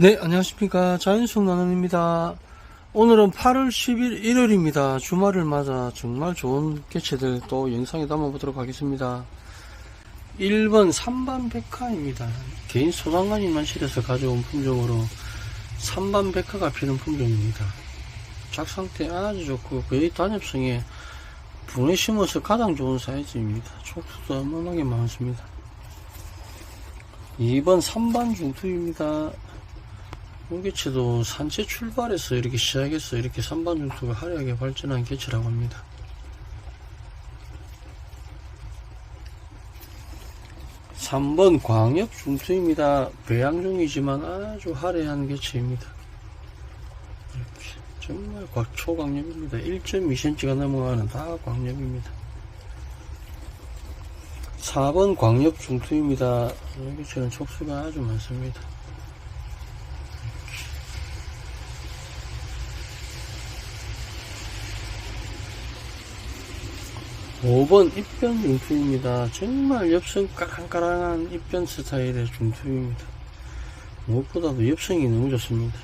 네, 안녕하십니까. 자연숙 나눔입니다. 오늘은 8월 10일 일요일입니다. 주말을 맞아 정말 좋은 개체들 또 영상에 담아 보도록 하겠습니다. 1번 3반 백화입니다. 개인 소장관님만 실에서 가져온 품종으로 3반 백화가 피는 품종입니다. 작상태 아주 좋고 거의 단엽성에 분에 심어서 가장 좋은 사이즈입니다. 촉수도 어마어마하게 많습니다. 2번 3반 중투입니다. 무개체도 산채 출발해서 이렇게 시작해서 이렇게 3반 중투가 화려하게 발전한 개체라고 합니다. 삼번 광역 중투입니다. 배양 중이지만 아주 화려한 개체입니다. 이렇게 정말 과- 초광엽입니다. 1.2cm가 넘어가는 다 광엽입니다. 4번 광엽 중투입니다. 이 개체는 촉수가 아주 많습니다. 5번 입변 중투입니다. 정말 엽성 까랑까랑한 입변 스타일의 중투입니다. 무엇보다도 엽성이 너무 좋습니다.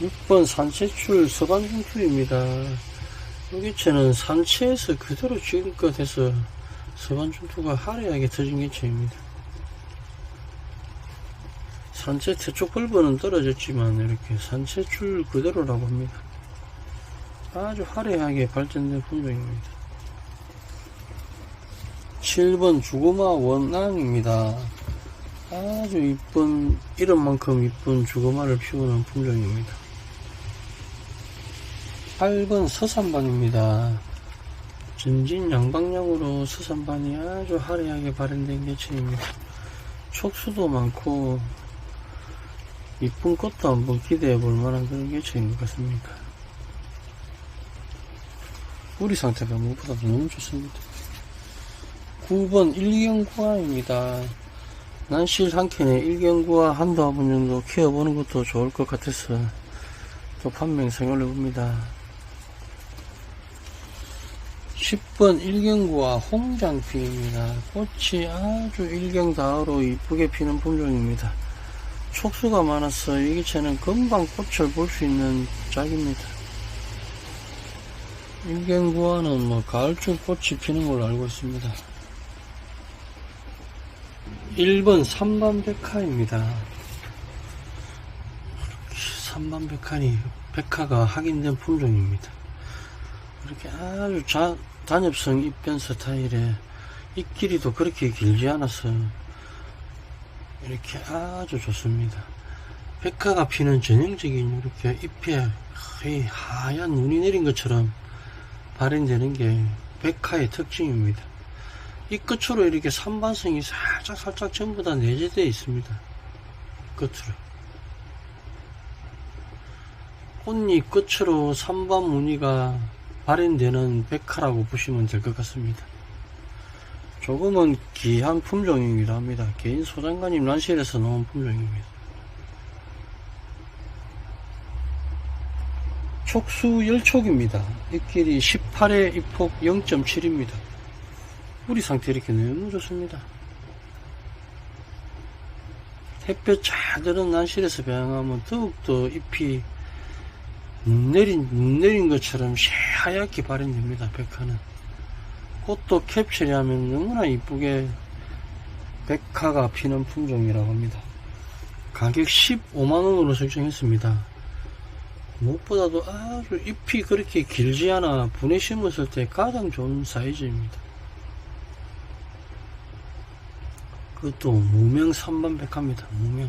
6번 산채출 서반 중투입니다. 여기체는 산채에서 그대로 지금껏 해서 서반 중투가 화려하게 터진 개체입니다. 산채 태쪽 벌번은 떨어졌지만 이렇게 산채출 그대로라고 합니다. 아주 화려하게 발전된 품종입니다. 7번 주고마 원앙입니다. 아주 이쁜, 이름만큼 이쁜 주고마를 피우는 품종입니다. 8번 서산반입니다. 전진 양방향으로 서산반이 아주 화려하게 발현된 개체입니다. 촉수도 많고, 이쁜 꽃도 한번 기대해 볼 만한 그런 개체인 것 같습니다. 뿌리 상태가 무엇보다 너무 좋습니다. 9번 일경구화입니다. 난실 한 캔에 일경구화 한두 번 정도 키워보는 것도 좋을 것 같아서 또 판명성 올려봅니다. 10번 일경구화 홍장피입니다. 꽃이 아주 일경다으로 이쁘게 피는 품종입니다. 촉수가 많아서 이 기체는 금방 꽃을 볼 수 있는 짝입니다. 일경구화는 뭐 가을쯤 꽃이 피는 걸로 알고 있습니다. 1번 3반 백화입니다. 3반 백화니 백화가 확인된 품종입니다. 이렇게 아주 자, 단엽성 입변 스타일의 잎길이도 그렇게 길지 않아서 이렇게 아주 좋습니다. 백화가 피는 전형적인 이렇게 잎에 거의 하얀 눈이 내린 것처럼 발현되는 게 백화의 특징입니다. 이 끝으로 이렇게 산반성이 살짝 살짝 전부 다 내재되어 있습니다. 끝으로. 꽃잎 끝으로 산반 무늬가 발현되는 백화라고 보시면 될 것 같습니다. 조금은 귀한 품종이기도 합니다. 개인 소장관님 난실에서 나온 품종입니다. 촉수 열촉입니다. 잎길이 18에 잎폭 0.7입니다. 뿌리 상태 이렇게 너무 좋습니다. 햇볕 잘 드는 난실에서 배양하면 더욱더 잎이 눈 내린, 눈 내린 것처럼 새하얗게 발현됩니다. 백화는. 꽃도 캡처리 하면 너무나 이쁘게 백화가 피는 품종이라고 합니다. 가격 15만원으로 설정했습니다. 무엇보다도 아주 잎이 그렇게 길지 않아 분에 심었을 때 가장 좋은 사이즈입니다. 그것도 무명 3반 백화입니다. 무명.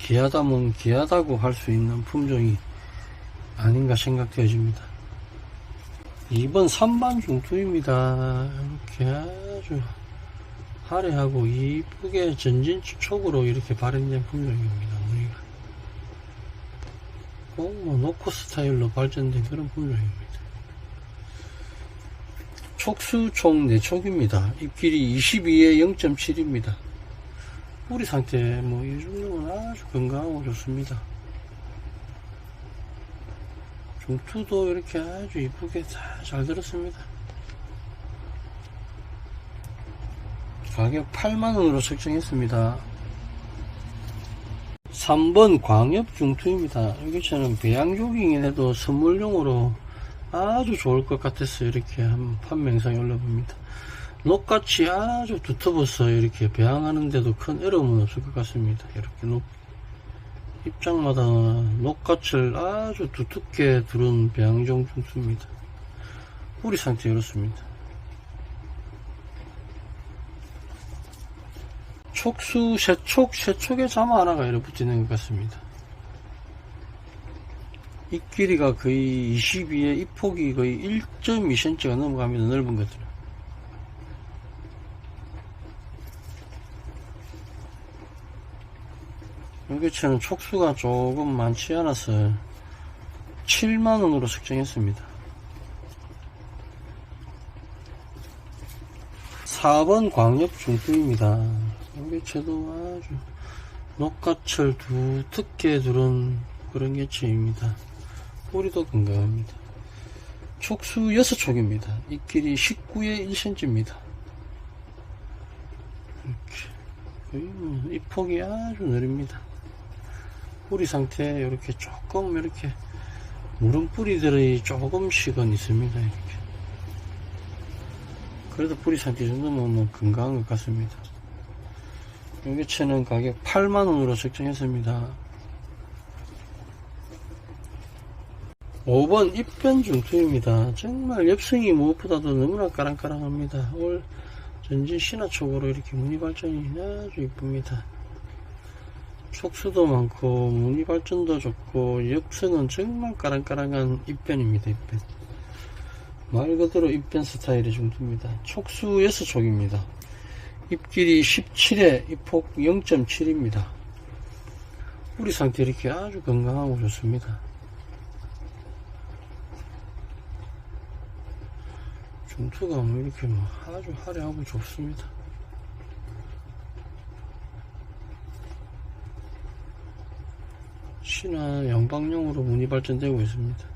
귀하다면 귀하다고 할 수 있는 품종이 아닌가 생각되어집니다. 2번 3반 중투입니다. 이렇게 아주 화려하고 이쁘게 전진 촉으로 이렇게 발현된 품종입니다. 꼭뭐 노코 스타일로 발전된 그런 품종입니다. 촉수 총 4촉입니다. 잎길이 22에 0.7입니다. 뿌리 상태 뭐이 정도면 아주 건강하고 좋습니다. 중투도 이렇게 아주 이쁘게 다 잘 들었습니다. 가격 8만원으로 책정했습니다 3번 광엽 중투입니다. 여기처럼 배양 조깅인해도 선물용으로 아주 좋을 것 같아서 이렇게 한 판명상에 올려봅니다. 녹같이 아주 두터워서 이렇게 배양하는데도 큰 어려움은 없을 것 같습니다. 이렇게 녹 입장마다 녹같을 아주 두텁게 두른 배양종 중투입니다. 뿌리 상태 이렇습니다 촉수 세촉 세촉에 자마 하나가 이렇게 붙이는 것 같습니다. 이 길이가 거의 22에 이 폭이 거의 1.2cm가 넘어가면 넓은 것들 여기처럼 촉수가 조금 많지 않아서 7만원으로 책정했습니다. 4번 광역 중투입니다 여기채도 아주 녹과철 두텁게 두른 그런 개체입니다. 뿌리도 건강합니다. 촉수 6촉입니다. 이 길이 19에 1cm입니다 이렇게 뭐이 폭이 아주 느립니다. 뿌리 상태 이렇게 조금 이렇게 무른 뿌리들이 조금씩은 있습니다 이렇게. 그래도 뿌리 상태 정도면 뭐 건강한 것 같습니다 여기채는 가격 8만원으로 책정했습니다. 5번 입변 중투입니다. 정말 엽성이 무엇보다도 너무나 까랑까랑합니다. 올 전진 신화촉으로 이렇게 무늬 발전이 아주 이쁩니다. 촉수도 많고 무늬 발전도 좋고 엽성은 정말 까랑까랑한 입변입니다 입변. 말 그대로 입변 스타일의 중투입니다. 촉수 6촉입니다 입길이 17에 입폭 0.7입니다. 뿌리 상태 이렇게 아주 건강하고 좋습니다. 중투가 뭐 이렇게 뭐 아주 화려하고 좋습니다. 신화 양방용으로 무늬 발전되고 있습니다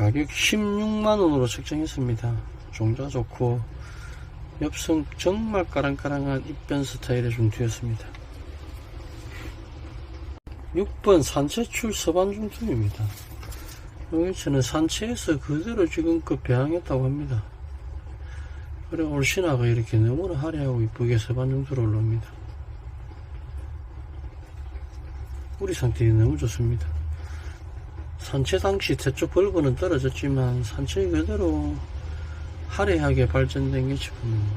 가격 16만원으로 책정했습니다. 종자 좋고 엽성 정말 까랑까랑한 입변 스타일의 중투였습니다. 6번 산채출 서반 중투입니다. 여기서는 산채에서 그대로 지금껏 배양했다고 합니다. 그래 올 신화가 이렇게 너무나 화려하고 이쁘게 서반 중투로 올라옵니다. 뿌리 상태 너무 좋습니다 산채 당시 태초 벌거는 떨어졌지만 산채 그대로 화려하게 발전된 게 지금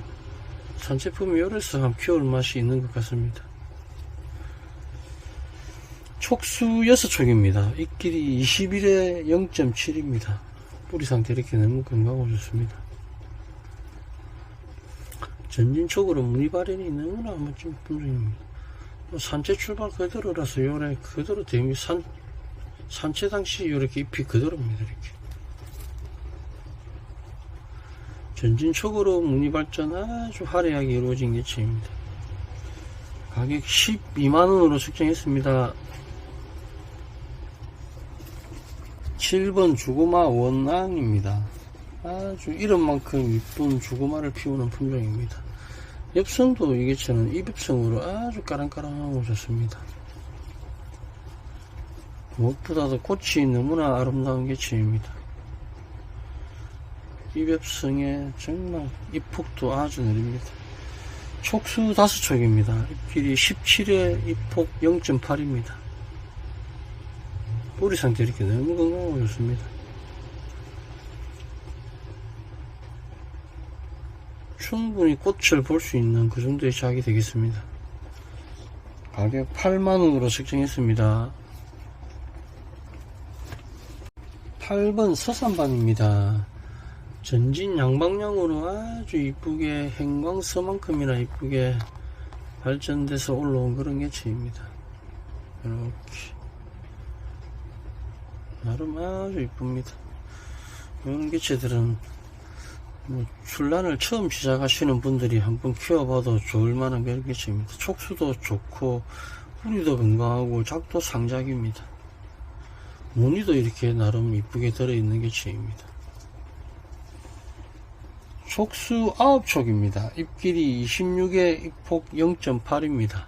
산채품이 한 키울 맛이 있는 것 같습니다. 촉수 6촉입니다. 이 길이 21에 0.7입니다. 뿌리 상태 이렇게 너무 건강하고 좋습니다. 전진촉으로 무늬 발현이 너무나 멋진 품종입니다. 산채 출발 그대로라서 요래 그대로 대미 산 산채 당시 이렇게 잎이 그대로입니다 이렇게. 전진촉으로 무늬 발전 아주 화려하게 이루어진 개체입니다. 가격 12만원으로 측정했습니다. 7번 주고마 원앙입니다. 아주 이름만큼 이쁜 주고마를 피우는 품종입니다. 엽성도 이 개체는 입엽성으로 아주 까랑까랑하고 좋습니다 무엇보다도 꽃이 너무나 아름다운 개체입니다. 입엽성에 정말 입폭도 아주 느립니다. 촉수 다섯 촉입니다. 잎길이 17에 입폭 0.8입니다. 뿌리 상태 이렇게 너무 건강하고 좋습니다. 충분히 꽃을 볼 수 있는 그 정도의 작이 되겠습니다. 가격 8만원으로 책정했습니다. 8번 서산반입니다. 전진 양방향으로 아주 이쁘게 행광서만큼이나 이쁘게 발전돼서 올라온 그런 개체입니다. 이렇게 나름 아주 이쁩니다. 이런 개체들은 뭐 출란을 처음 시작하시는 분들이 한번 키워봐도 좋을 만한 그런 개체입니다. 촉수도 좋고 뿌리도 건강하고 작도 상작입니다. 무늬도 이렇게 나름 이쁘게 들어있는 개체입니다. 촉수 9촉입니다. 입길이 26에 입폭 0.8입니다.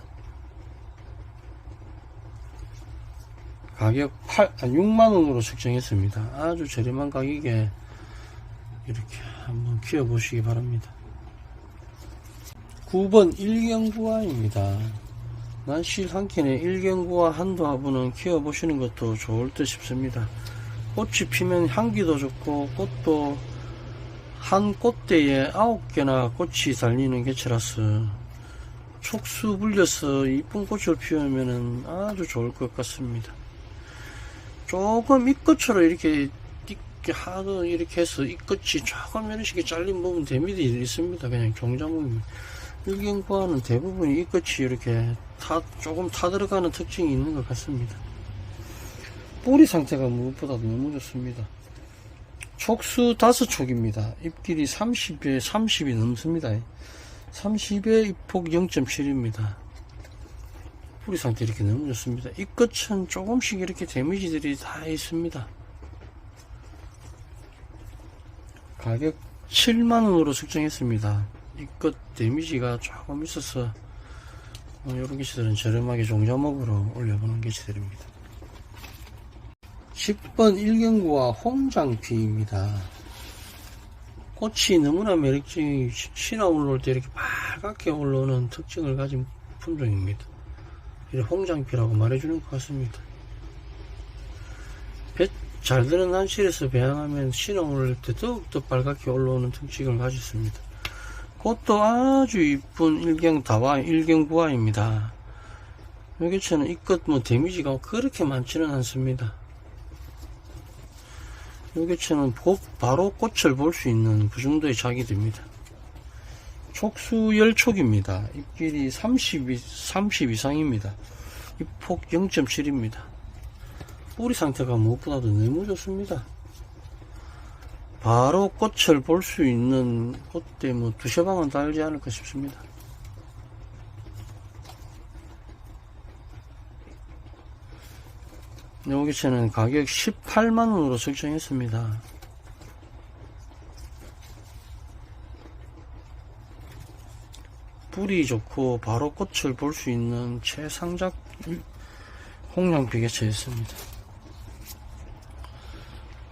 가격 8, 아, 6만원으로 책정했습니다. 아주 저렴한 가격에 이렇게 한번 키워보시기 바랍니다. 9번 일경구화입니다. 난실 한 캔에 일경구화 한도 화분은 키워보시는 것도 좋을 듯 싶습니다. 꽃이 피면 향기도 좋고 꽃도 한 꽃대에 아홉 개나 꽃이 달리는 개체라서 촉수 불려서 이쁜 꽃을 피우면 아주 좋을 것 같습니다. 조금 잎끝으로 이렇게 이렇게 하도 이렇게 해서 잎끝이 조금 이런 식의 잘린 부분 데미지 있습니다. 그냥 종자목입니다. 일경과는 대부분 잎끝이 이렇게 타, 조금 타들어가는 특징이 있는 것 같습니다. 뿌리 상태가 무엇보다도 너무 좋습니다. 촉수 다섯 촉입니다. 잎길이 30에 30이 넘습니다. 30에 잎폭 0.7입니다. 뿌리 상태 이렇게 너무 좋습니다. 이 끝은 조금씩 이렇게 데미지들이 다 있습니다. 가격 7만원으로 측정했습니다. 이끝 데미지가 조금 있어서 어, 이런 개체들은 저렴하게 종자목으로 올려보는 개체들입니다. 10번 일경구와 홍장피입니다. 꽃이 너무나 매력적인 신화 올라올 때 이렇게 빨갛게 올라오는 특징을 가진 품종입니다. 이 홍장피라고 말해주는 것 같습니다. 배 잘 드는 난실에서 배양하면 신화 올라올 때 더욱더 빨갛게 올라오는 특징을 가졌습니다. 꽃도 아주 이쁜 일경 다와 일경 부화입니다. 여기처는 이끝 뭐 데미지가 그렇게 많지는 않습니다. 여기처는 바로 꽃을 볼 수 있는 그 정도의 작이 됩니다. 촉수 10촉입니다. 잎길이 30, 30 이상입니다. 잎폭 0.7입니다. 뿌리 상태가 무엇보다도 너무 좋습니다. 바로 꽃을 볼 수 있는 꽃대 뭐 두세 방은 달지 않을까 싶습니다. 여기서는 가격 18만원으로 설정했습니다. 뿌리 좋고 바로 꽃을 볼 수 있는 최상작 홍량비 개체였습니다.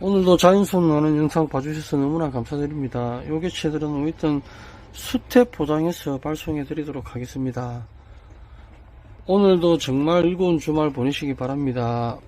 오늘도 자연손 나는 영상 봐주셔서 너무나 감사드립니다. 요 개체들은 일단 수태 포장해서 발송해 드리도록 하겠습니다. 오늘도 정말 즐거운 주말 보내시기 바랍니다.